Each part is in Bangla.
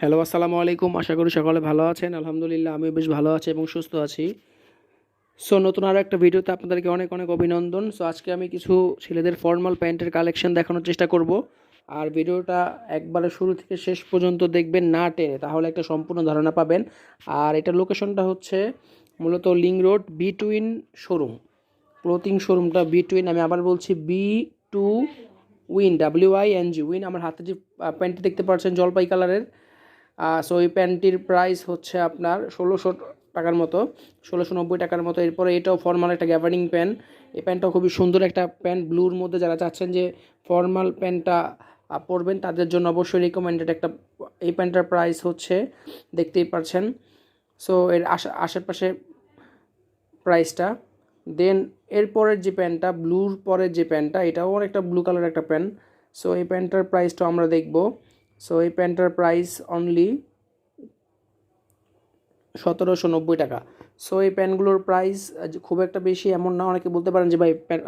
হ্যালো, আসসালামু আলাইকুম। আশা করি সকলে ভালো আছেন। আলহামদুলিল্লাহ আমি বেশ ভালো আছি এবং সুস্থ আছি। সো নতুন আরও একটা ভিডিওতে আপনাদেরকে অনেক অনেক অভিনন্দন। সো আজকে আমি কিছু ছেলেদের ফর্মাল প্যান্টের কালেকশন দেখানোর চেষ্টা করব। আর ভিডিওটা একবারে শুরু থেকে শেষ পর্যন্ত দেখবেন, না টেনে। তাহলে একটা সম্পূর্ণ ধারণা পাবেন। আর এটা লোকেশনটা হচ্ছে মূলত link road B twin showroom clothing শোরুমটা বি টুইন আমি আবার বলছি B two win W I N G win আমার হাতে যে প্যান্টটি দেখতে পাচ্ছেন জলপাই কালারের সো এই প্যান্টটির প্রাইস হচ্ছে আপনার ষোলোশো টাকার মতো, ষোলোশো নব্বই টাকার মতো। এরপরে এটাও ফর্মাল একটা গ্যাভারিং প্যান্ট এই প্যান্টটাও খুবই সুন্দর একটা প্যান্ট ব্লুর মধ্যে যারা চাচ্ছেন যে ফর্মাল প্যান্টটা পরবেন, তাদের জন্য অবশ্যই রিকমেন্ডেড একটা, এই প্যান্টটার প্রাইস হচ্ছে, দেখতেই পারছেন। সো এর আশে, আশেপাশে প্রাইসটা দেন এরপরের যে প্যান্টটা ব্লুর পরের যে প্যান্টটা এটাও একটা ব্লু কালার একটা প্যান্ট সো এই প্যান্টটার প্রাইসটা আমরা দেখব। সো এই প্যান্টটার প্রাইস অনলি সতেরোশো নব্বই টাকা। সো এই প্যান্টগুলোর প্রাইস খুব একটা বেশি এমন না। অনেকে বলতে পারেন যে, ভাই, প্যান-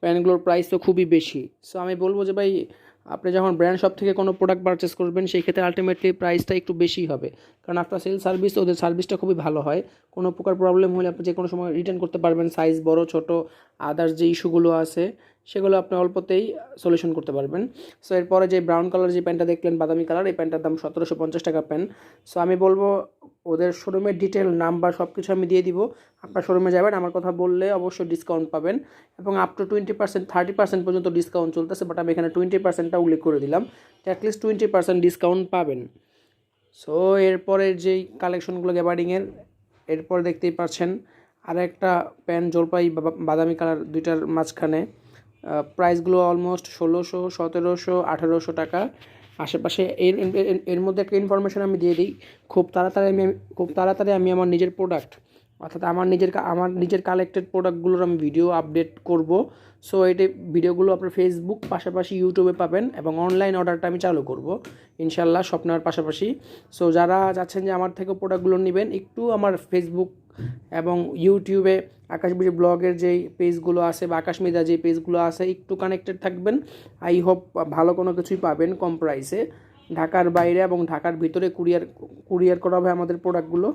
প্যান্টগুলোর প্রাইস তো খুবই বেশি। সো আমি বলব যে, ভাই, আপনি যখন ব্র্যান্ড শপ থেকে কোনো প্রোডাক্ট পারচেস করবেন, সেই ক্ষেত্রে আলটিমেটলি প্রাইসটা একটু বেশি হবে। কারণ আফটার সেল সার্ভিস ওদের সার্ভিসটা খুবই ভালো হয়। কোনো প্রকার প্রবলেম হলে আপনি যে কোনো সময় রিটার্ন করতে পারবেন। সাইজ বড়, ছোট আদার্স যে ইস্যুগুলো আছে সেগুলো আপনি অল্পতেই সলিউশন করতে পারবেন। সো এরপরে যে ব্রাউন কালার যে প্যান্টটা দেখলেন, বাদামি কালার এই প্যান্টটার দাম সতেরোশো পঞ্চাশ টাকা প্যান্ট সো আমি বলব ওদের শোরুমের ডিটেল নাম্বার সব কিছু আমি দিয়ে দিব। আপনার শোরুমে যাবেন, আমার কথা বললে অবশ্যই ডিসকাউন্ট পাবেন। এবং up to twenty percent thirty percent পর্যন্ত ডিসকাউন্ট চলতেছে বাট আমি এখানে টোয়েন্টি পার্সেন্টটা উল্লেখ করে দিলাম। At least twenty percent discount পাবেন। সো এরপরে যেই কালেকশনগুলো গ্যাবার্ডিংয়ের এরপর দেখতেই পাচ্ছেন আর একটা প্যান্ট জলপাই বাদামি কালার দুইটার মাঝখানে। প্রাইসগুলো অলমোস্ট ষোলোশো, সতেরোশো, আঠেরোশো টাকা। আশেপাশে এর, এর- মধ্যে একটা ইনফরমেশন আমি দিয়ে দিই। খুব তাড়াতাড়ি আমি, খুব তাড়াতাড়ি আমি আমার নিজের প্রোডাক্ট অর্থাৎ আমার নিজের আমার নিজের কালেক্টেড প্রোডাক্টগুলোর আমি ভিডিও আপডেট করব। সো এটি ভিডিওগুলো আপনার ফেসবুক পাশাপাশি ইউটিউবে পাবেন এবং অনলাইন অর্ডারটা আমি চালু করব। ইনশাল্লাহ স্বপ্নার পাশাপাশি। সো যারা চাচ্ছেন যে আমার থেকে প্রোডাক্টগুলো নেবেন, একটু আমার ফেসবুক এবং ইউটিউবে আকাশবিড়ি ব্লগের যেই পেজগুলো আছে বা আকাশমিদা যে পেজগুলো আছে, একটু কানেক্টেড থাকবেন। আই হোপ ভালো কোনো কিছুই পাবেন কম প্রাইসে ঢাকার বাইরে এবং ঢাকার ভিতরে কুরিয়ার কুরিয়ার করা হবে আমাদের প্রোডাক্টগুলো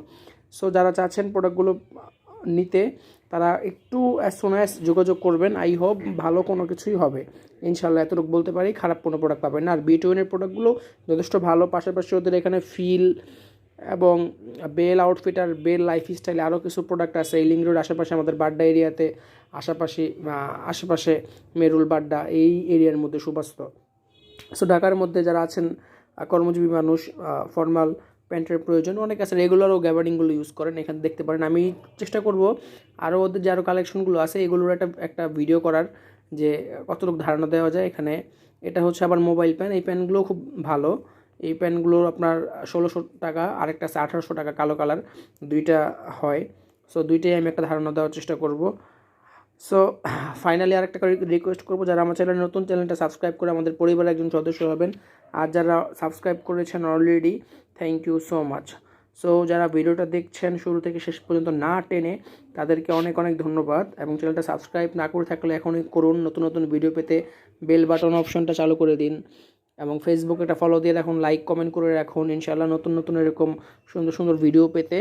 সো যারা চাচ্ছেন প্রোডাক্টগুলো নিতে, তারা একটু অ্যাজ সোন অ্যাজ যোগাযোগ করবেন। আই হোপ ভালো কোনো কিছুই হবে। ইনশাল্লাহ এতটুকু বলতে পারি, খারাপ কোনো প্রোডাক্ট পাবেন না। আর বি টুয়েনের প্রোডাক্টগুলো যথেষ্ট ভালো। পাশাপাশি ওদের এখানে ফিল এবং বেল আউটফিট আর বেল লাইফ স্টাইলে আরও কিছু প্রোডাক্ট আছে। এই লিং রোড আশেপাশে আমাদের বাড্ডা এরিয়াতে, আশেপাশে আশেপাশে মেরুল বাড্ডা এই এরিয়ার মধ্যে সুবাস্ত। সো ঢাকার মধ্যে যারা আছেন কর্মজীবী মানুষ ফর্মাল প্যান্টের প্রয়োজন, অনেক আছে। রেগুলারও গ্যাবার্ডিংগুলো ইউজ করেন, এখানে দেখতে পারেন। আমি চেষ্টা করব আরও ওদের যে আরও কালেকশনগুলো আছে, এগুলোর একটা একটা ভিডিও করার যে কতটুকু ধারণা দেওয়া যায় এখানে। এটা হচ্ছে আবার মোবাইল প্যান এই প্যানগুলো খুব ভালো। এই প্যানগুলোর আপনার ষোলোশো টাকা, আরেকটা আছে আঠারোশো টাকা কালো কালার, দুইটা হয়। সো দুইটাই আমি একটা ধারণা দেওয়ার চেষ্টা করব। সো ফাইনালি আরেকটা রিকোয়েস্ট করব, যারা আমার চ্যানেল নতুন চ্যানেলটা সাবস্ক্রাইব করে আমাদের পরিবারের একজন সদস্য হবেন। আর যারা সাবস্ক্রাইব করেছেন already thank you so much so যারা ভিডিওটা দেখছেন শুরু থেকে শেষ পর্যন্ত না টেনে, তাদেরকে অনেক অনেক ধন্যবাদ। এবং চ্যানেলটা সাবস্ক্রাইব না করে থাকলে এখনই করুন, নতুন নতুন ভিডিও পেতে বেল বাটন অপশনটা চালু করে দিন। এবং ফেসবুকে একটা ফলো দিয়ে রাখুন লাইক কমেন্ট করে রাখুন। ইনশাআল্লাহ নতুন নতুন এরকম সুন্দর সুন্দর ভিডিও পেতে।